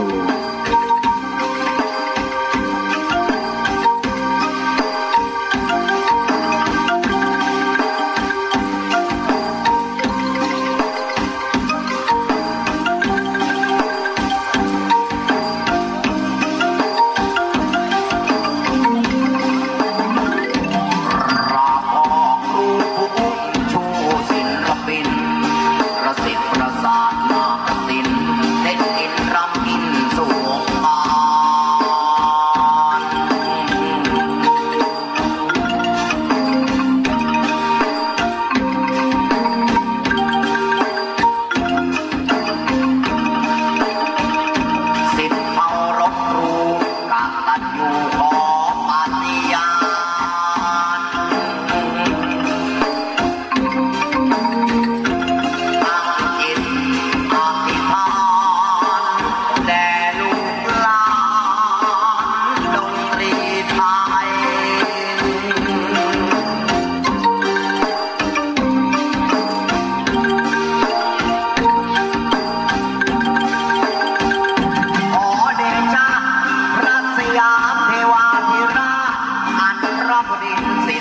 Show.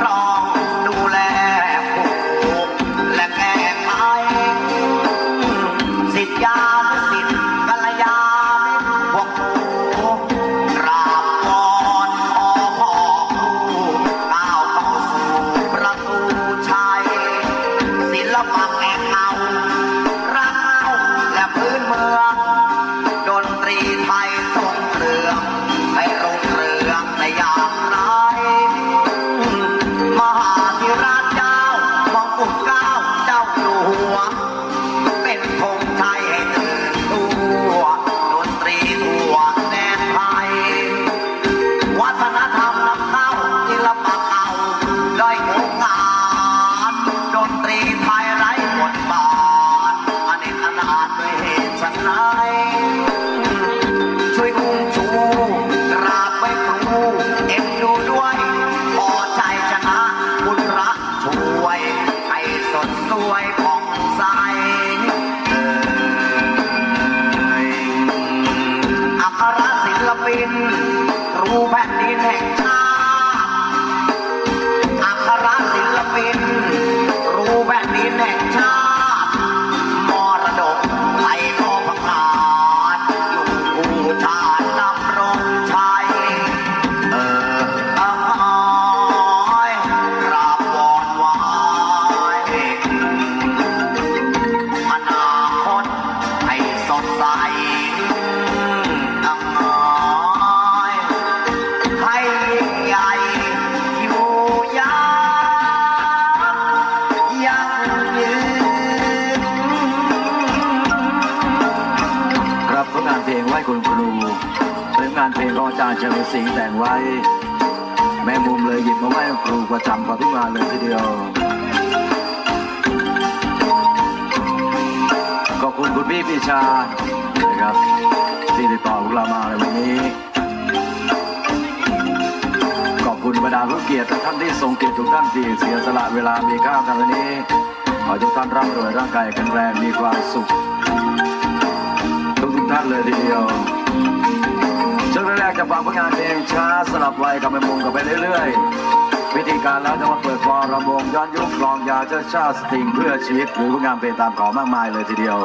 আমরা 干าจารย์เฉลิมสิงแต่งไว้ แม่มุมเลยหยิบมาไว้ครูประจำของทุกงานเลยทีเดียวขอบคุณคุณพี่พิชานะครับที่ติดต่อพวกเรามาในวันนี้ขอบคุณบรรดาผู้เกียรติท่านที่ทรงเกียรติทุกท่านที่เสียสละเวลามีค่ากันวันนี้ขอทุกท่านร่ำรวยร่างกายแข็งแรงมีความสุข ท่านเลยทีเดียวช่วงแรกจะฟังผลงานเพลงช้าสลับไวกับไปมุงกับไปเรื่อยๆ วิธีการแล้วจะมาเปิดฟอร์ระวงย้อนยุคกลองยาเจ้าชาสติงเพื่อชีวิตหรือผลงานเพลงตามขอมากมายเลยทีเดียว